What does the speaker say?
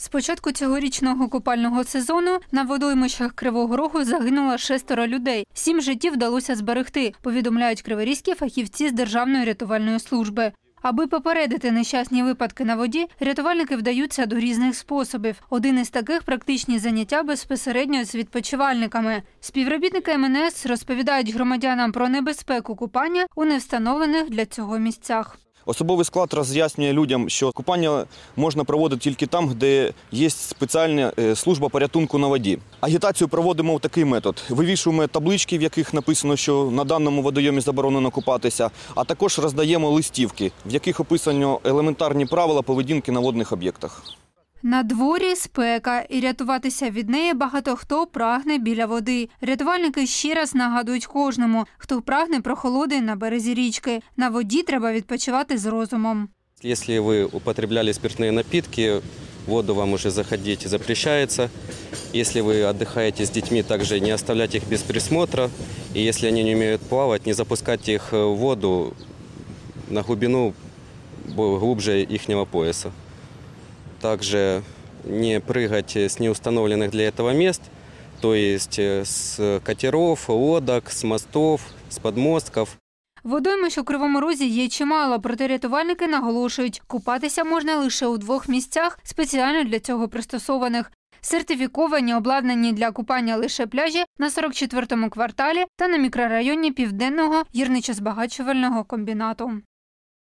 З початку цьогорічного купального сезону на водоймищах Кривого Рогу загинуло шестеро людей. Сім життів вдалося зберегти, повідомляють криворізькі фахівці з Державної рятувальної служби. Аби попередити нещасні випадки на воді, рятувальники вдаються до різних способів. Один із таких практичні заняття безпосередньо з відпочивальниками. Співробітники МНС розповідають громадянам про небезпеку купання у невстановлених для цього місцях. Особовий склад роз'яснює людям, що купання можна проводити тільки там, де є спеціальна е, служба порятунку на воді. Агітацію проводимо в такий метод: вивішуємо таблички, в яких написано, що на даному водойомі заборонено купатися, а також роздаємо листівки, в яких описано елементарні правила поведінки на водних об'єктах. На дворі спека, і рятуватися від неї багато хто прагне біля води. Рятувальники ще раз нагадують кожному, хто прагне прохолоди на березі річки. На воді треба відпочивати з розумом. Если вы употребляли спиртные напитки, в воду вам уже заходить запрещается. Если вы отдыхаете с детьми, также не оставлять их без присмотра. И если они не умеют плавать, не запускать их в воду на глубину бо- глубже ихнего пояса. Также не прыгать с неустановленных для этого мест, то есть э, с катеров, лодок, с мостов, с подмостков. Водоймищ у Кривому Розі є чимало, проте рятувальники наголошують, купатися можна лише у двох місцях, спеціально для цього пристосованих. Сертифіковані, обладнані для купання лише пляжі на 44-му кварталі та на мікрорайоні Південного гірничо-збагачувального комбінату.